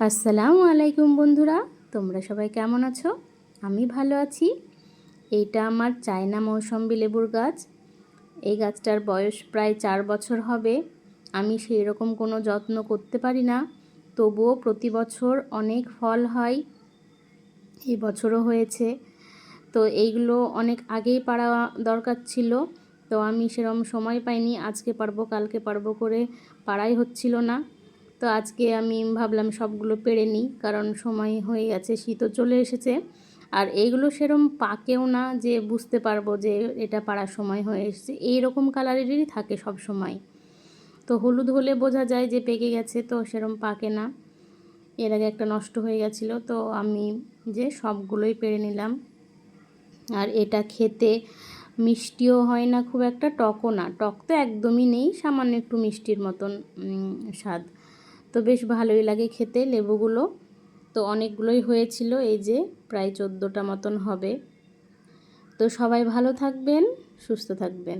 আসসালামু আলাইকুম বন্ধুরা, তোমরা সবাই কেমন আছো? আমি ভালো আছি। এইটা আমার চায়না মৌসম্বি লেবুর গাছ। এই গাছটার বয়স প্রায় চার বছর হবে। আমি সেই রকম কোনো যত্ন করতে পারি না। তবুও প্রতি বছর অনেক ফল হয়। এই বছরও হয়েছে। তো এইগুলো অনেক আগেই পাড়া দরকার ছিল। তো আমি সেরকম সময় পাইনি। আজকে পারব, কালকে পারব করে পাড়াই হচ্ছিল না। তো আজকে আমি ভাবলাম সবগুলো পেরে নিই, কারণ সময় হয়ে গেছে, শীতও চলে এসেছে। আর এইগুলো সেরম পাকেও না যে বুঝতে পারব যে এটা পাড়ার সময় হয়ে এসেছে। এই রকম কালারেরই থাকে সব সময়। তো হলুদ হলে বোঝা যায় যে পেকে গেছে, তো সেরম পাকে না। এর আগে একটা নষ্ট হয়ে গেছিল, তো আমি যে সবগুলোই পেরে নিলাম। আর এটা খেতে মিষ্টিও হয় না খুব একটা, টকও না। টক তো একদমই নেই, সামান্য একটু মিষ্টির মতন স্বাদ। তো বেশ ভালোই লাগে খেতে লেবুগুলো। তো অনেকগুলোই হয়েছিল, এই যে প্রায় চোদ্দোটা মতন হবে। তো সবাই ভালো থাকবেন, সুস্থ থাকবেন।